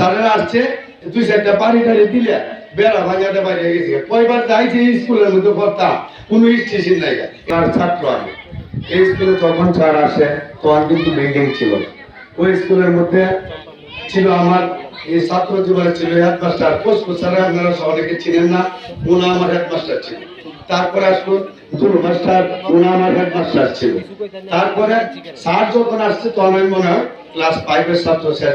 স্যারেরা আসছে পানি টানি দিলে, বেড়া বাইরে গেছি। কয়বার যাইছে স্কুলের মধ্যে পড়তাম কোনো স্টেশন নাই ছাত্র আমি এই স্কুলে যখন স্যার আসে, তখন কিন্তু বিল্ডিং ছিল। ওই স্কুলের মধ্যে ছিল আমার, এই ছাত্র জীবনে ছিল হেডমাস্টার। আপনারা না আমার হেডমাস্টার ছিল। তারপরে মাস্টার আমার হেডমাস্টার ছিল। তারপরে স্যার যখন আসছে, তখন আমি মনে হয় ক্লাস ফাইভের ছাত্র স্যার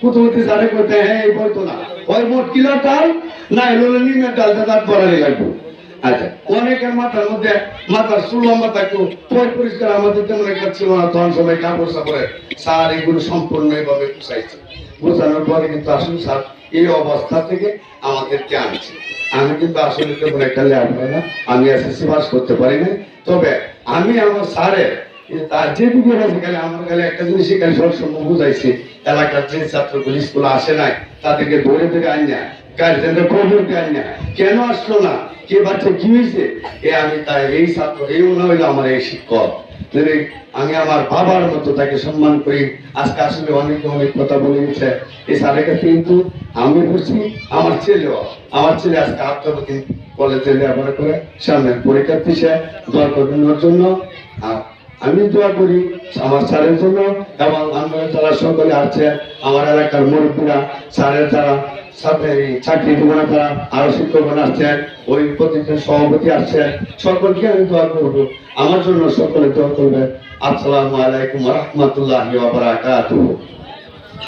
কুতুমতি সারে করতে হ্যাঁ এই বলতো না। ওই মোট কিলো ডাল? না, এলো নিমের ডালটা দাঁত পড়ালে লাগবে। আচ্ছা অনেকের মাথার মধ্যে, মাথার চুল লম্বা থাকতো পয় পরিষ্কার, আমাদের তেমন একটা ছিল না, তখন সবাই কাপড় সাপড়ে সার এগুলো সম্পূর্ণ এভাবে পুষাইছে বোঝানোর পরে কিন্তু আসলে স্যার, এই অবস্থা থেকে আমাদেরকে আনছে। আমি কিন্তু আসলে তেমন একটা লেখাপড়া না, আমি এসএসসি পাস করতে পারি না তবে আমি আমার স্যারের যেটুকু আমার একটা জিনিস বুঝাইছি, এলাকার যে আসে নাই, তাদেরকে ধরে গার্জেনদের খবর কেন আসলো না? কে বাচ্চা কি হয়েছে? এ আমি তাই এই ছাত্র, এই মনে হইল আমার এই শিক্ষক। আমি আমার বাবার মতো তাকে সম্মান করি। আজকে আসলে অনেক অনেক কথা বলে গেছে। এই স্যারের কাছে কিন্তু আমি বলছি, আমার ছেলেও, আমার ছেলে আজকে আত্মপতি কলেজে লেখাপড়া করে, সামনের পরীক্ষা দিছে দোয়া করবেন জন্য আমি দোয়া করি আমার স্যারের জন্য এবং আমরা যারা সকলে আছে আমার এলাকার মুরব্বীরা, স্যারের যারা চাকরি জীবনে তারা, আরও শিক্ষকগণ আসছেন ওই প্রতিষ্ঠান সভাপতি আসছেন সকলকে আমি দোয়া করব। আমার জন্য সকলে দোয়া করবেন আসসালামু আলাইকুম রহমতুল্লাহ বারাকাতুহু।